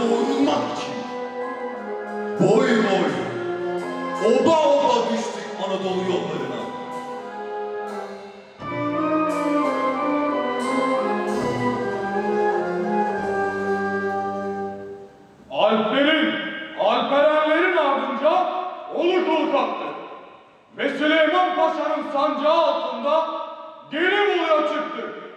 doğrulmak için. Boy boy, oba oba düştük Anadolu yollarına. Alplerin, Alperenlerin ardınca Olurtulu kalktı. Ve Süleyman Paşa'nın sancağı altında Gelibolu'ya çıktı.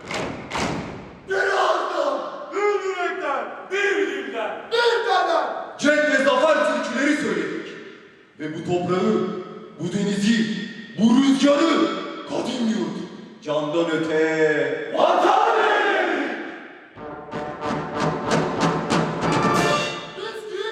Bu toprağı, bu denizi, bu rüzgarı kadim yurt, candan öte. Vatan eğledik. Biz ki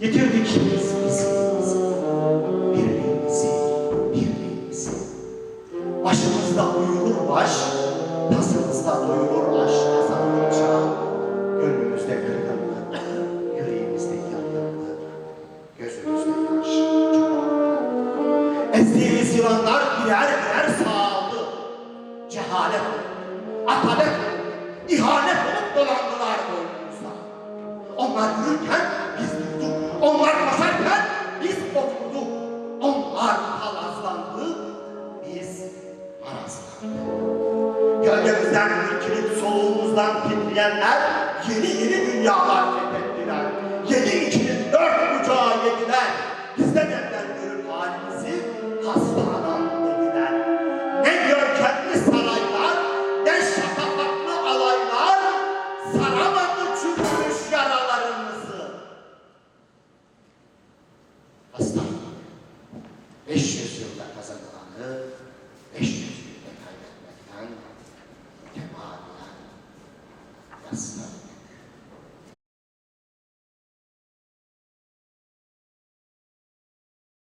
Yitirdik biz bizimizi, birliğimizi, birliğimizi. Başımızda uyulur baş, tasımızda doyulur aş kazanınca. Gönlümüzde kırgınlık, yüreğimizde yangınlık, gözümüzde yaş çoğaldı. Ezdiğimiz soluğumuzdan titreyenler yeni yeni dünyalar fethettiler. Yedi ikinin dört bucağı yediler. Bizden evvel görür halimizi hastadan dediler. Ne görkemli saraylar, ne şatafatlı alaylar saramadı çürümüş yaralarımızı. Hastalık. 500 yılda kazanılanı 500 That's not